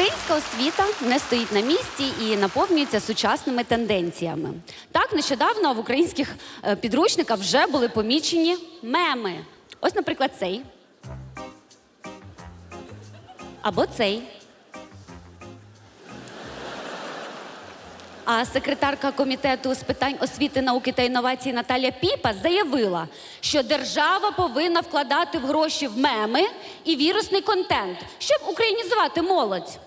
Українська освіта не стоїть на місці і наповнюється сучасними тенденціями. Так, нещодавно в українських е, підручниках вже були помічені меми. Ось, наприклад, цей. Або цей. А секретарка комітету з питань освіти, науки та інновацій Наталя Піпа заявила, що держава повинна вкладати в гроші в меми і вірусний контент, щоб українізувати молодь.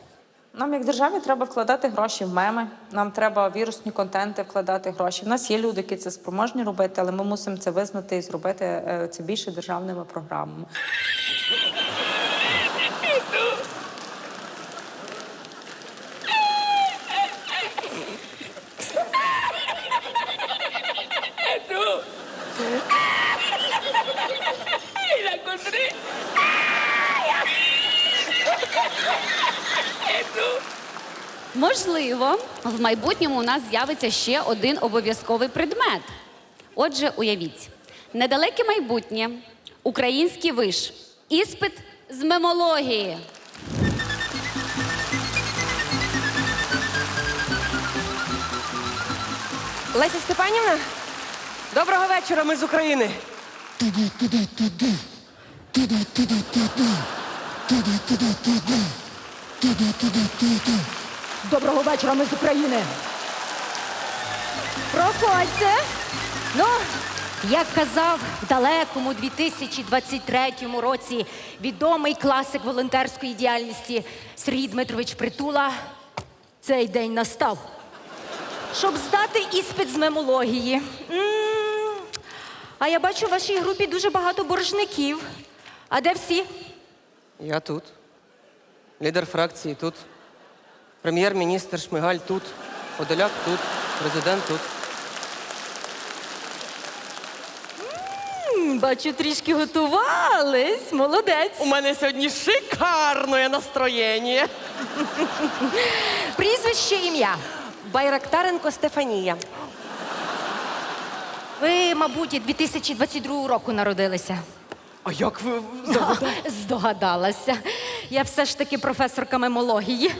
Нам, як державі, треба вкладати гроші в меми. Нам треба вірусні контенти вкладати гроші. У нас є люди, які це спроможні робити, але ми мусимо це визнати і зробити е, це більше державними програмами. Можливо, в майбутньому у нас з'явиться ще один обов'язковий предмет. Отже, уявіть, недалеке майбутнє, український виш, іспит з мемології. Леся Степанівна, доброго вечора, ми з України. Доброго вечора, ми з України. Проходьте. Ну, як казав в далекому 2023 році відомий класик волонтерської діяльності Сергій Дмитрович Притула, цей день настав. Щоб здати іспит з мемології. М, А я бачу в вашій групі дуже багато боржників. А де всі? Я тут. Лідер фракції тут. Прем'єр-міністр Шмигаль тут. Подоляк тут. Президент тут. М, Бачу, трішки готувались. Молодець. У мене сьогодні шикарне настроєння. Прізвище ім'я. Байрактаренко Стефанія. Ви, мабуть, 2022 року народилися. А як ви Здогадалася. Я все ж таки професорка мемології.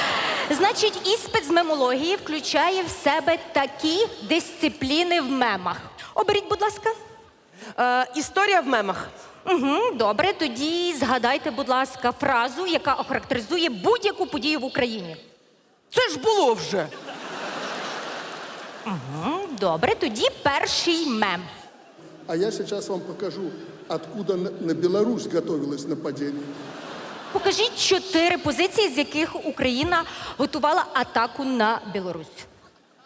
Значить, іспит з мемології включає в себе такі дисципліни в мемах. Оберіть, будь ласка. Е, історія в мемах. Угу, добре, тоді згадайте, будь ласка, фразу, яка охарактеризує будь-яку подію в Україні. Це ж було вже. М, Добре, тоді перший мем. А я сейчас вам покажу, откуда на на Беларусь готовилось нападение. Покажіть чотири позиції, з яких Україна готувала атаку на Білорусь.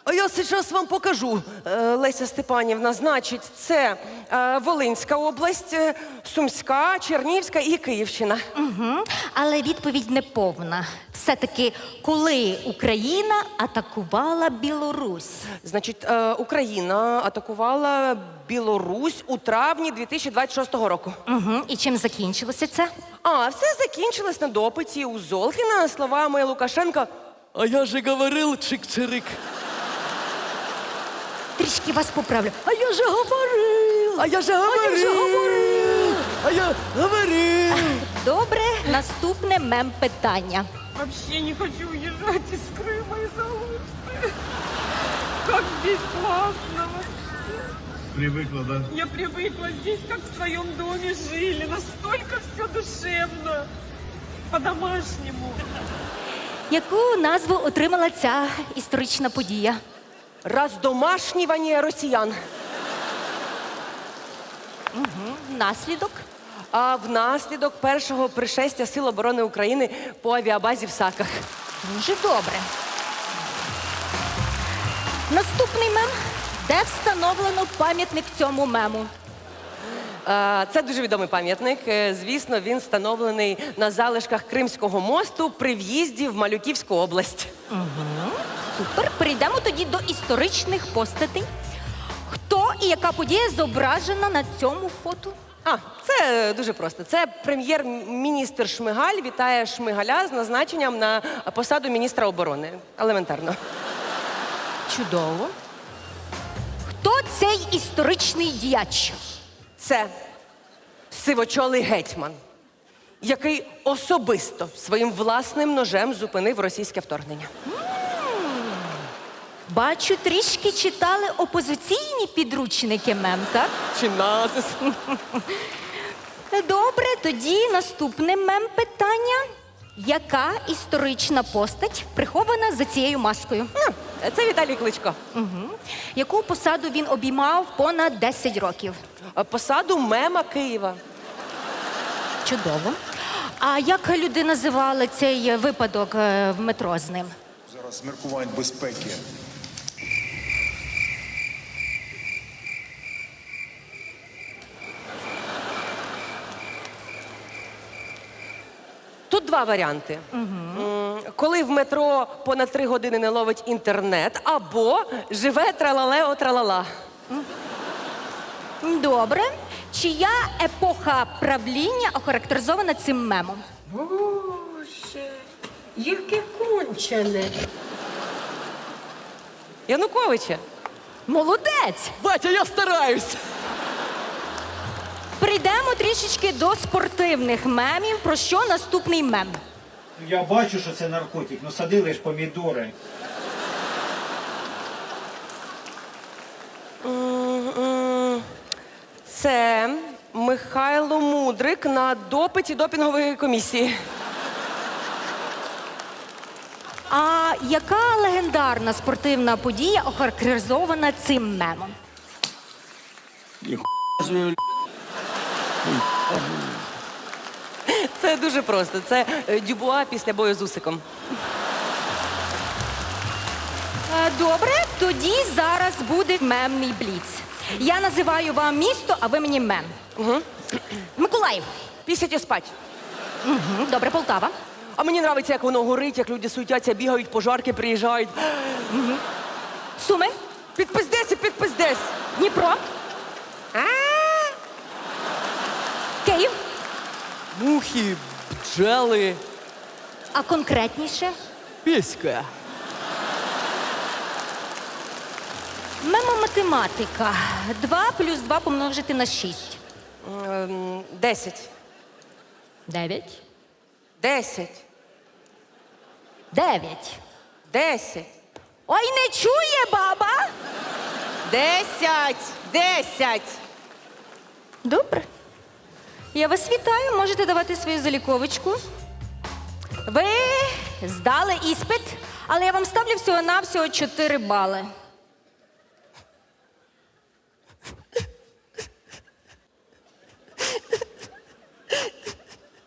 А я зараз вам покажу, е, Леся Степанівна. Значить, це е, Волинська область, е, Сумська, Чернівська і Київщина. Угу. Але відповідь не повна. Все-таки, коли Україна атакувала Білорусь? Значить, е, Україна атакувала Білорусь у травні 2026 року. Угу. І чим закінчилося це? А все закінчилось на допиті у Золхіна словами Лукашенка. А я же говорил, чик-чирик Трішки вас поправлю. А я же говорив! А я же говорил. А я говорил. Добре, наступне мем питання. Вообще не хочу уезжать из Крыма из Алушты. Как здесь классно вообще. Привыкла, да? Я привыкла здесь, как в своем доме жили. Настолько все душевно. По-домашнему. Яку назву отримала ця історична подія? Роздомашнювання росіян. Наслідок? А внаслідок першого пришестя Сил оборони України по авіабазі в Саках. Дуже добре. Наступний мем. Де встановлено пам'ятник цьому мему? Це дуже відомий пам'ятник. Е, Звісно, він встановлений на залишках Кримського мосту при в'їзді в Малюківську область. Супер. Перейдемо тоді до історичних постатей. Хто і яка подія зображена на цьому фото? А, це дуже просто. Це прем'єр-міністр Шмигаль вітає Шмигаля з назначенням на посаду міністра оборони. Елементарно. Чудово. Хто цей історичний діяч? Це сивочолий гетьман. який особисто своїм власним ножем зупинив російське вторгнення. Бачу, трішки читали опозиційні підручники мем, так? Чи назис? Добре, тоді наступне мем питання. Яка історична постать прихована за цією маскою? Це Віталій Кличко. Угу. Яку посаду він обіймав понад 10 років? Посаду мема Києва. Чудово. А як люди називали цей випадок е, в метро з ним? Зараз міркувань безпеки. Два варіанти. М, Коли в метро понад три години не ловить інтернет, або живе тралалео тралала. Добре. Чия епоха правління охарактеризована цим мемом? Боже, яке кончене. Януковича. Молодець! Батя, я стараюсь. Трішечки до спортивних мемів. Про що наступний мем? Я бачу, що це наркотик, ну садили ж помідори. Це Михайло Мудрик на допиті допінгової комісії. А яка легендарна спортивна подія охарактеризована цим мемом? Це дуже просто. Це е, Дюбуа після бою з Усиком. Е, Добре, тоді зараз буде мемний бліц. Я називаю вам місто, а ви мені мем. Угу. Миколаїв. Пісять і спать. Добре, Полтава. А мені подобається, як воно горить, як люди суетяться, бігають, пожарки приїжджають. Суми. Підпиздесь і підпиздесь. Дніпро. Мухи, бджели, А конкретніше? піська. Мемоматематика. 2 плюс 2 помножити на 6. Ем, Десять. 9. Десять. 9. Десять. Ой, не чує баба. Десять. Десять. Добре. Я вас вітаю, можете давати свою заліковочку. Ви здали іспит, але я вам ставлю всього-навсього 4 бали.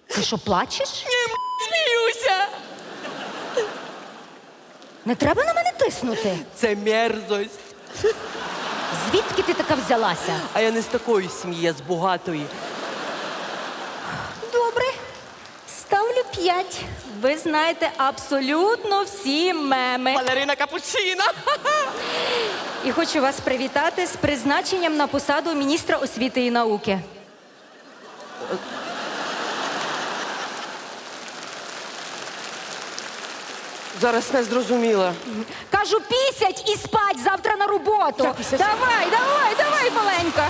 Ти що, плачеш? Сміюся. Не треба на мене тиснути. Це мерзость. Звідки ти така взялася? А я не з такої сім'ї, я з багатої. Добре. Ставлю 5. Ви знаєте абсолютно всі меми. Балерина Капучина. І хочу вас привітати з призначенням на посаду міністра освіти і науки. Зараз не зрозуміла. Кажу, пісять і спать завтра на роботу. Сергій. Давай, давай, давай, маленька.